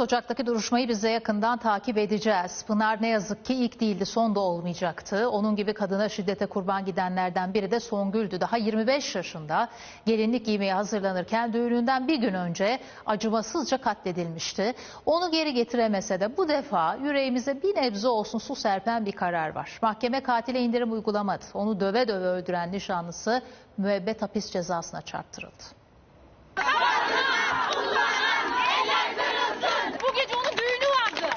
Ocak'taki duruşmayı biz de yakından takip edeceğiz. Pınar ne yazık ki ilk değildi, son da olmayacaktı. Onun gibi kadına şiddete kurban gidenlerden biri de Songül'dü. Daha 25 yaşında gelinlik giymeye hazırlanırken düğününden bir gün önce acımasızca katledilmişti. Onu geri getiremese de bu defa yüreğimize bir nebze olsun su serpen bir karar var. Mahkeme katile indirim uygulamadı. Onu döve döve öldüren nişanlısı müebbet hapis cezasına çarptırıldı. Bu gece onun düğünü vardı.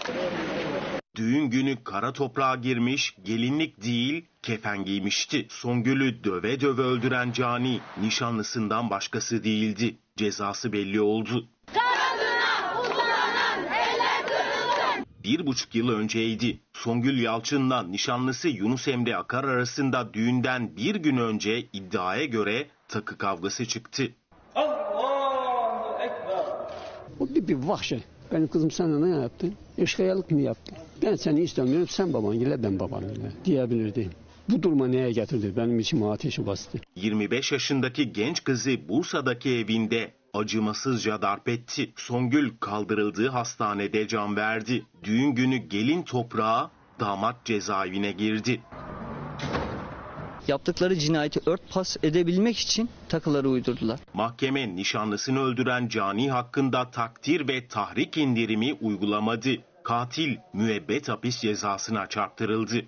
Düğün günü kara toprağa girmiş, gelinlik değil, kefen giymişti. Songül'ü döve döve öldüren cani, nişanlısından başkası değildi. Cezası belli oldu. Bir buçuk yıl önceydi. Songül Yalçın'la nişanlısı Yunus Emre Akar arasında düğünden bir gün önce iddiaya göre takı kavgası çıktı. Allahu Ekber. O bir, bir vahşet. Benim kızım sana ne yaptı? Eşkıyalık mı yaptı? Ben seni istemiyorum, sen babangile ben babangile diyebilirdi. Bu duruma neye getirdi? Benim içime ateşi bastı. 25 yaşındaki genç kızı Bursa'daki evinde acımasızca darp etti. Songül kaldırıldığı hastanede can verdi. Düğün günü gelin toprağa, damat cezaevine girdi. Yaptıkları cinayeti örtbas edebilmek için takıları uydurdular. Mahkeme nişanlısını öldüren cani hakkında takdir ve tahrik indirimi uygulamadı. Katil müebbet hapis cezasına çarptırıldı.